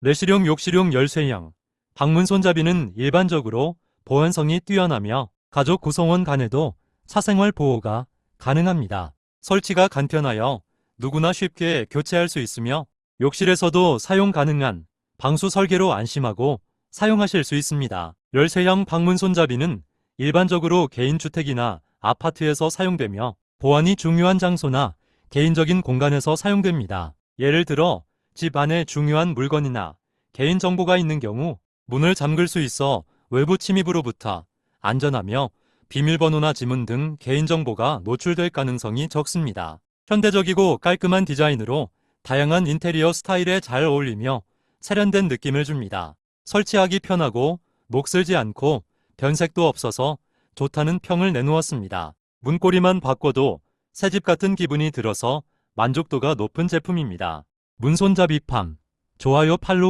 내실용 욕실용 열쇠형, 방문 손잡이는 일반적으로 보안성이 뛰어나며 가족 구성원 간에도 사생활 보호가 가능합니다. 설치가 간편하여 누구나 쉽게 교체할 수 있으며 욕실에서도 사용 가능한 방수 설계로 안심하고 사용하실 수 있습니다. 열쇠형 방문 손잡이는 일반적으로 개인주택이나 아파트에서 사용되며 보안이 중요한 장소나 개인적인 공간에서 사용됩니다. 예를 들어 집 안에 중요한 물건이나 개인정보가 있는 경우 문을 잠글 수 있어 외부 침입으로부터 안전하며 비밀번호나 지문 등 개인정보가 노출될 가능성이 적습니다. 현대적이고 깔끔한 디자인으로 다양한 인테리어 스타일에 잘 어울리며 세련된 느낌을 줍니다. 설치하기 편하고 녹슬지 않고 변색도 없어서 좋다는 평을 내놓았습니다. 문고리만 바꿔도 새집 같은 기분이 들어서 만족도가 높은 제품입니다. 문손잡이 팜, 좋아요 팔로우